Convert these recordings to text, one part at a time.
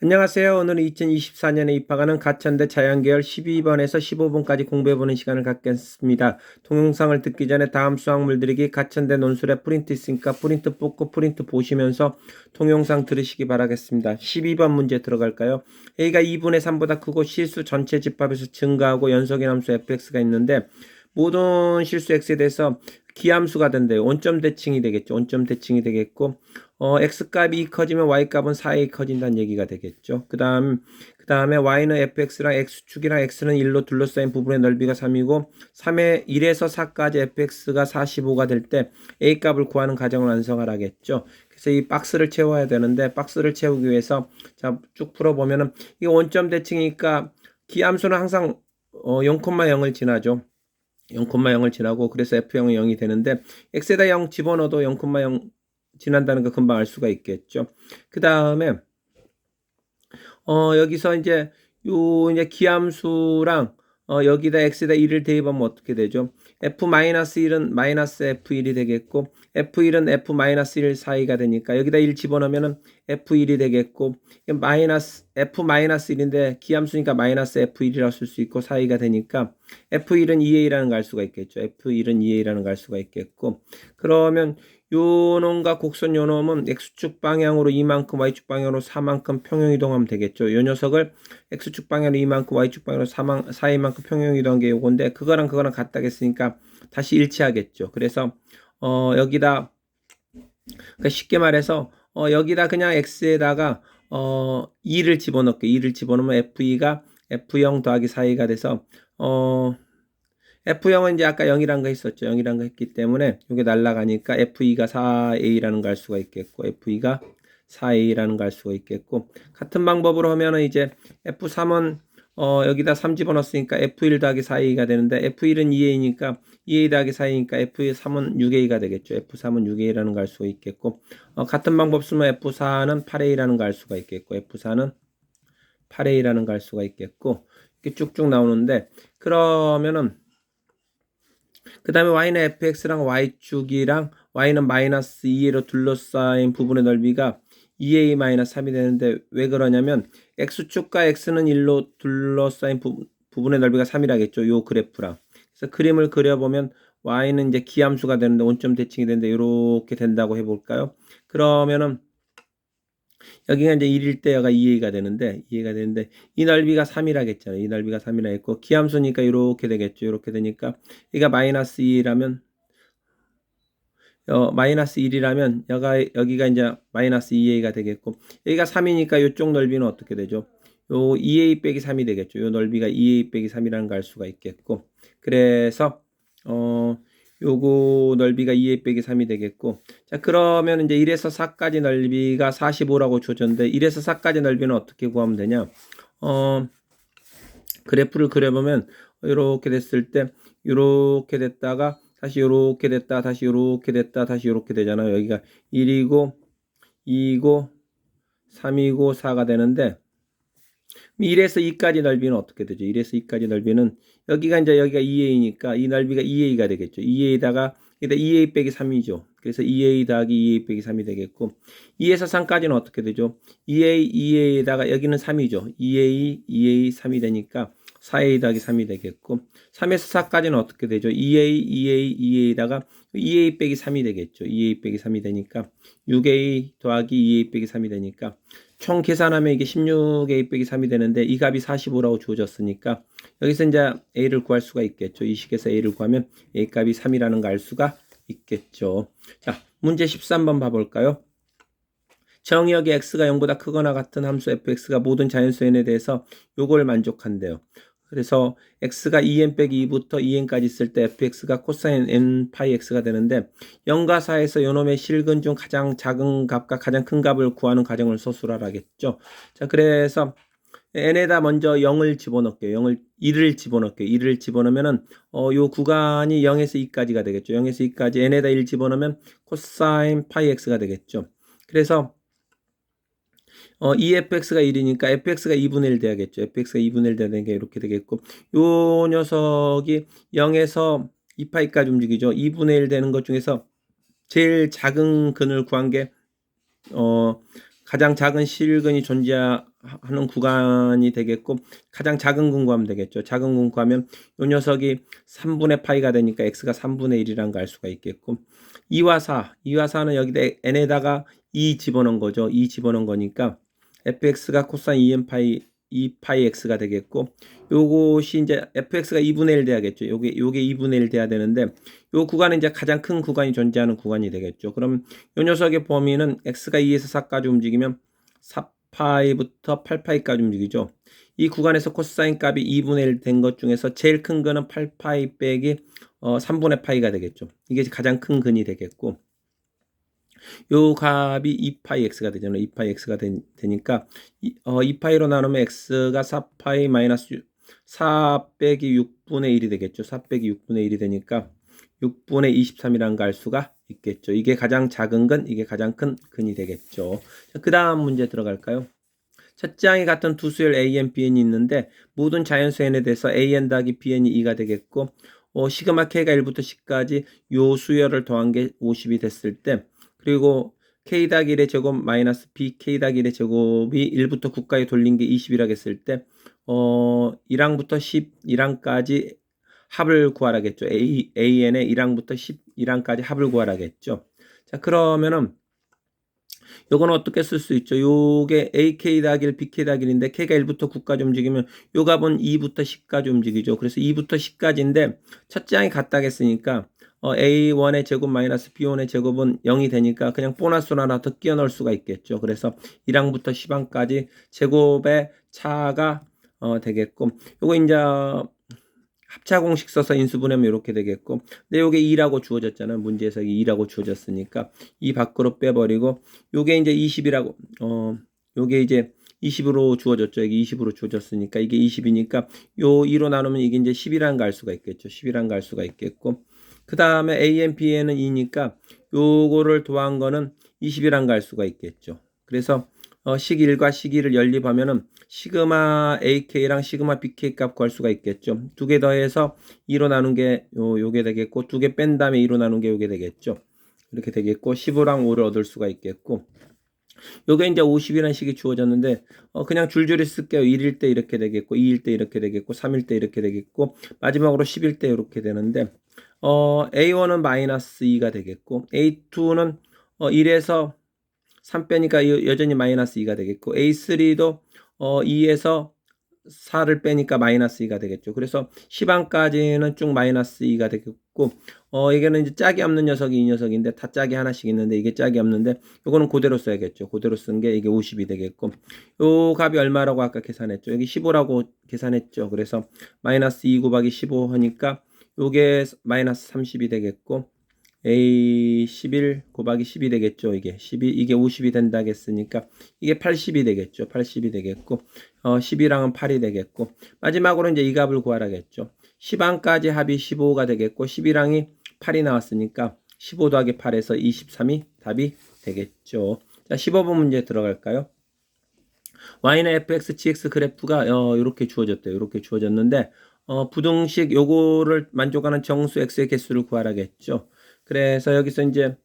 안녕하세요. 오늘은 2024년에 입학하는 가천대 자연계열 12번에서 15번까지 공부해보는 시간을 갖겠습니다. 동영상을 듣기 전에 다음 수학 물 들이기 가천대 논술에 프린트 있으니까 프린트 뽑고 프린트 보시면서 동영상 들으시기 바라겠습니다. 12번 문제 들어갈까요? A가 2분의 3보다 크고 실수 전체 집합에서 증가하고 연속의 함수 fx가 있는데 모든 실수 x에 대해서 기함수가 된대요. 원점 대칭이 되겠죠. 원점 대칭이 되겠고 어, x값이 커지면 y값은 4에 커진다는 얘기가 되겠죠. 그 다음, 그 다음에 y는 fx랑 x축이랑 x는 1로 둘러싸인 부분의 넓이가 3이고, 3의 1에서 4까지 fx가 45가 될 때 a값을 구하는 가정을 완성하라겠죠. 그래서 이 박스를 채워야 되는데, 박스를 채우기 위해서, 자, 쭉 풀어보면은, 이 원점 대칭이니까 기함수는 항상 어, 0,0을 지나죠. 0,0을 지나고 그래서 f0은 0이 되는데 x에다 0 집어넣어도 0,0 지난다는 거 금방 알 수가 있겠죠. 그 다음에 어 여기서 이제 요 이제 기함수랑 어 여기다 x에다 1을 대입하면 어떻게 되죠? f-1은 마이너스 f1이 되겠고 f1은 f-1 사이가 되니까 여기다 1 집어넣으면은 f1이 되겠고 마이너스 f-1인데 기함수니까 마이너스 f1이라고 쓸수 있고 사이가 되니까 f1은 2a라는 걸 알 수가 있겠죠. f1은 2a라는 걸 알 수가 있겠고 그러면 요놈과 곡선 요놈은 x축 방향으로 이만큼 y축 방향으로 4만큼 평행 이동하면 되겠죠. 요 녀석을 x축 방향으로 이만큼 y축 방향으로 4만, 4이만큼 평행 이동한 게 요건데 그거랑 그거랑 같다겠으니까 다시 일치하겠죠. 그래서 어 여기다 그러니까 쉽게 말해서 어 여기다 그냥 x에다가 어 2를 집어넣게 2를 집어넣으면 f2가 f0 더하기 4이가 돼서 어 F0은 이제 아까 0이란 거 있었죠. 0이란 거 했기 때문에 이게 날라가니까 F2가 4A라는 걸알 수가 있겠고 F2가 4A라는 걸알 수가 있겠고 같은 방법으로 하면은 이제 F3은 어 여기다 3 집어넣었으니까 F1 더하기 4A가 되는데 F1은 2A니까 2A 더하기 4A니까 F3은 6A가 되겠죠. F3은 6A라는 걸 알 수가 있겠고 어 같은 방법 쓰면 F4는 8A라는 걸 알 수가 있겠고 F4는 8A라는 걸 알 수가 있겠고 이렇게 쭉쭉 나오는데 그러면은 그 다음에 y는 fx랑 y축이랑 y는 마이너스 2a로 둘러싸인 부분의 넓이가 2a 마이너스 3이 되는데 왜 그러냐면 x축과 x는 1로 둘러싸인 부, 부분의 넓이가 3이라겠죠. 요 그래프랑. 그래서 그림을 그려보면 y는 이제 기함수가 되는데 원점 대칭이 되는데 이렇게 된다고 해볼까요? 그러면은 여기가 이제 1일 때 여가 2a가 되는데 2a가 되는데 이 넓이가 3이라 겠잖아요. 이 넓이가 3이라 했고 기함수니까 이렇게 되겠죠. 이렇게 되니까 얘가 마이너스 2라면 어, 마이너스 1이라면 여가, 여기가 이제 마이너스 2a가 되겠고 여기가 3이니까 이쪽 넓이는 어떻게 되죠? 요 2a 빼기 3이 되겠죠. 요 넓이가 2a 빼기 3이라는 걸 알 수가 있겠고 그래서 어 요거 넓이가 2a 빼기 3이 되겠고. 자 그러면 이제 1에서 4까지 넓이가 45라고 주어졌는데 1에서 4까지 넓이는 어떻게 구하면 되냐? 어 그래프를 그려보면 이렇게 됐을 때 이렇게 됐다가 다시 이렇게 됐다 다시 이렇게 됐다 다시 이렇게 되잖아요. 여기가 1이고 2이고 3이고 4가 되는데 1에서 2까지 넓이는 어떻게 되죠? 1에서 2까지 넓이는 여기가 이제 여기가 2a니까 이 넓이가 2a가 되겠죠. 2a에다가 여기다 2a 빼기 3이죠. 그래서 2a 더하기 2a 빼기 3이 되겠고 2에서 3까지는 어떻게 되죠? 2a, 2a에다가 여기는 3이죠. 2a, 2a, 3이 되니까 4a 더하기 3이 되겠고 3에서 4까지는 어떻게 되죠? 2a, 2a, 2a에다가 2a 빼기 3이 되겠죠. 2a 빼기 3이 되니까 6a 더하기 2a 빼기 3이 되니까 총 계산하면 이게 16a 빼기 3이 되는데 이 값이 45라고 주어졌으니까 여기서 이제 a를 구할 수가 있겠죠. 이 식에서 a를 구하면 a 값이 3이라는 걸 알 수가 있겠죠. 자, 문제 13번 봐볼까요? 정의역의 x가 0보다 크거나 같은 함수 fx가 모든 자연수 n에 대해서 요걸 만족한대요. 그래서 x가 2n 빼기 2부터 2n까지 있을 때 fx가 코사인 n 파이 x가 되는데 0과 4에서 요놈의 실근 중 가장 작은 값과 가장 큰 값을 구하는 과정을 소수라라겠죠. 자, 그래서 n에다 먼저 0을 집어넣을게요. 0을 1을 집어넣을게요. 1을 집어넣으면은 어, 요 구간이 0에서 2까지가 되겠죠. 0에서 2까지 n에다 1 집어넣으면 코사인 파이 x가 되겠죠. 그래서 어, 2fx가 1이니까 fx가 2분의 1 돼야겠죠. fx가 2분의 1 되는 게 이렇게 되겠고, 요 녀석이 0에서 2파이까지 움직이죠. 2분의 1 되는 것 중에서 제일 작은 근을 구한 게, 어, 가장 작은 실근이 존재하는 하는 구간이 되겠고 가장 작은 근 구하면 되겠죠. 작은 근 구하면 요 녀석이 3분의 파이가 되니까 x가 3분의 1이란 걸알 수가 있겠고 2와 4, 2와 4는 여기다 n에다가 2 집어넣은 거죠. 2 집어넣은 거니까 fx가 코사인 2n 파이 2 파이 x가 되겠고 요것이 이제 fx가 2분의 1 돼야겠죠. 요게 요게 2분의 1 돼야 되는데 요 구간은 이제 가장 큰 구간이 존재하는 구간이 되겠죠. 그럼 요 녀석의 범위는 x가 2에서 4까지 움직이면 4파이부터 8파이까지 움직이죠. 이 구간에서 코사인 값이 2분의 1 된 것 중에서 제일 큰 거는 8파이 빼기 어, 3분의 파이가 되겠죠. 이게 가장 큰 근이 되겠고 요 값이 2파이 x가 되잖아요. 2파이 x가 되, 니까 이, 어, 2파이로 나누면 x가 4파이 마이너스 4 빼기 6분의 1이 되겠죠. 4 빼기 6분의 1이 되니까 6분의 23이라는 걸 알 수가 있겠죠. 이게 가장 작은 근, 이게 가장 큰 근이 되겠죠. 그 다음 문제 들어갈까요? 첫째 항에 같은 두 수열 AN, BN이 있는데 모든 자연수 n에 대해서 AN 더하기 BN이 2가 되겠고 어, 시그마 K가 1부터 10까지 요 수열을 더한 게 50이 됐을 때 그리고 K 더하기 1의 제곱 마이너스 B K 더하기 1의 제곱이 1부터 9까지 돌린 게 20이라고 했을 때 어, 1항부터 10, 1항까지 합을 구하라겠죠. A, AN의 1항부터 11항까지 합을 구하라겠죠. 자, 그러면은 요건 어떻게 쓸 수 있죠? 요게 AK 다길 BK 다길인데 K가 1부터 9까지 움직이면 요 값은 2부터 10까지 움직이죠. 그래서 2부터 10까지인데 첫째 항이 같다겠으니까 어, A1의 제곱 마이너스 B1의 제곱은 0이 되니까 그냥 보너스로 하나 더 끼워 넣을 수가 있겠죠. 그래서 1항부터 10항까지 제곱의 차가 어, 되겠고 요거 이제 합차 공식 써서 인수분해하면 이렇게 되겠고 근데 요게 2라고 주어졌잖아요. 문제에서 2라고 주어졌으니까 이 밖으로 빼버리고 요게 이제 20이라고 어 요게 이제 20으로 주어졌죠. 이게 20으로 주어졌으니까 이게 20이니까 요 2로 나누면 이게 이제 10이란 갈 수가 있겠죠. 10이란 갈 수가 있겠고 그 다음에 A n B에는 2니까 요거를 더한 거는 20이란 갈 수가 있겠죠. 그래서 어, 식 1과 식 2를 연립하면은 시그마 AK랑 시그마 BK 값 구할 수가 있겠죠. 두 개 더해서 2로 나눈 게 요, 요게 되겠고 두 개 뺀 다음에 2로 나눈 게 요게 되겠죠. 이렇게 되겠고 15랑 5를 얻을 수가 있겠고 요게 이제 50이라는 식이 주어졌는데 어, 그냥 줄줄이 쓸게요. 1일 때 이렇게 되겠고 2일 때 이렇게 되겠고 3일 때 이렇게 되겠고 마지막으로 10일 때 이렇게 되는데 어, A1은 마이너스 2가 되겠고 A2는 어, 1에서 3 빼니까 여전히 마이너스 2가 되겠고 A3도 어, 2에서 4를 빼니까 마이너스 2가 되겠죠. 그래서 10항까지는 쭉 마이너스 2가 되겠고 어, 이게는 이제 짝이 없는 녀석이 이 녀석인데 다 짝이 하나씩 있는데 이게 짝이 없는데 요거는 그대로 써야겠죠. 그대로 쓴 게 이게 50이 되겠고 요 값이 얼마라고 아까 계산했죠. 여기 15라고 계산했죠. 그래서 마이너스 2 곱하기 15 하니까 요게 마이너스 30이 되겠고 A 11 곱하기 10이 되겠죠. 이게 12 이게 50이 된다겠으니까 이게 80이 되겠죠. 80이 되겠고 어 10이랑은 8이 되겠고 마지막으로 이제 이 값을 구하라겠죠. 10항까지 합이 15가 되겠고 11항이 8이 나왔으니까 15 더하기 8에서 23이 답이 되겠죠. 자, 15번 문제 들어갈까요? y는 fx, gx 그래프가 어, 이렇게 주어졌대요. 이렇게 주어졌는데 어, 부등식 요거를 만족하는 정수 x의 개수를 구하라겠죠. 그래서 여기서 이제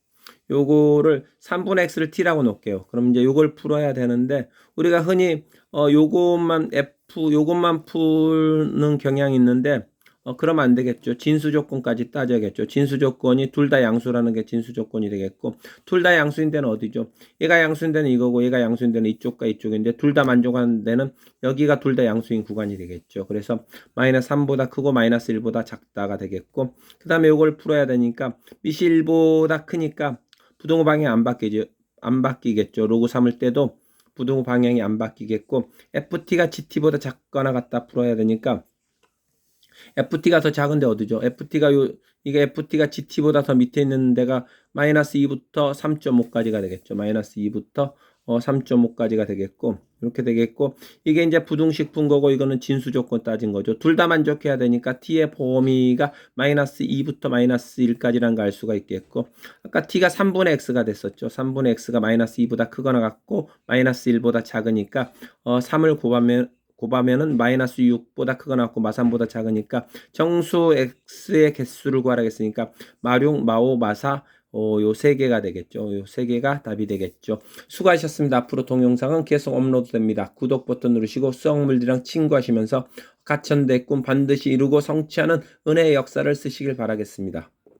요거를 3분의 x를 t라고 놓을게요. 그럼 이제 요걸 풀어야 되는데 우리가 흔히 어 요것만 f 요것만 푸는 경향이 있는데 어 그러면 안 되겠죠. 진수 조건까지 따져야겠죠. 진수 조건이 둘 다 양수라는 게 진수 조건이 되겠고 둘 다 양수인 데는 어디죠? 얘가 양수인 데는 이거고 얘가 양수인 데는 이쪽과 이쪽인데 둘 다 만족하는 데는 여기가 둘 다 양수인 구간이 되겠죠. 그래서 마이너스 3보다 크고 마이너스 1보다 작다가 되겠고 그 다음에 요걸 풀어야 되니까 밑이 1보다 크니까 부동호 방향이 안 바뀌죠. 안 바뀌겠죠. 로그 삼을 때도 부동호 방향이 안 바뀌겠고 FT가 GT보다 작거나 같다 풀어야 되니까 FT가 더 작은데 어디죠? FT가 요 이게 FT가 GT보다 더 밑에 있는 데가 마이너스 2부터 3.5까지가 되겠죠. 마이너스 2부터 어 3.5까지가 되겠고 이렇게 되겠고 이게 이제 부등식 푼 거고 이거는 진수 조건 따진 거죠. 둘 다 만족해야 되니까 t의 범위가 마이너스 2부터 마이너스 1까지란 걸알 수가 있겠고 아까 t가 3분의 x가 됐었죠. 3분의 x가 마이너스 2보다 크거나 같고 마이너스 1보다 작으니까 어 3을 곱하면 곱하면은 마이너스 6보다 크거나 같고 마3보다 작으니까 정수 x의 개수를 구하라겠으니까 마6, 마5, 마4 어, 요세 개가 되겠죠. 요 세 개가 답이 되겠죠. 수고하셨습니다. 앞으로 동영상은 계속 업로드 됩니다. 구독 버튼 누르시고 수학물들이랑 친구하시면서 가천대 꿈 반드시 이루고 성취하는 은혜의 역사를 쓰시길 바라겠습니다.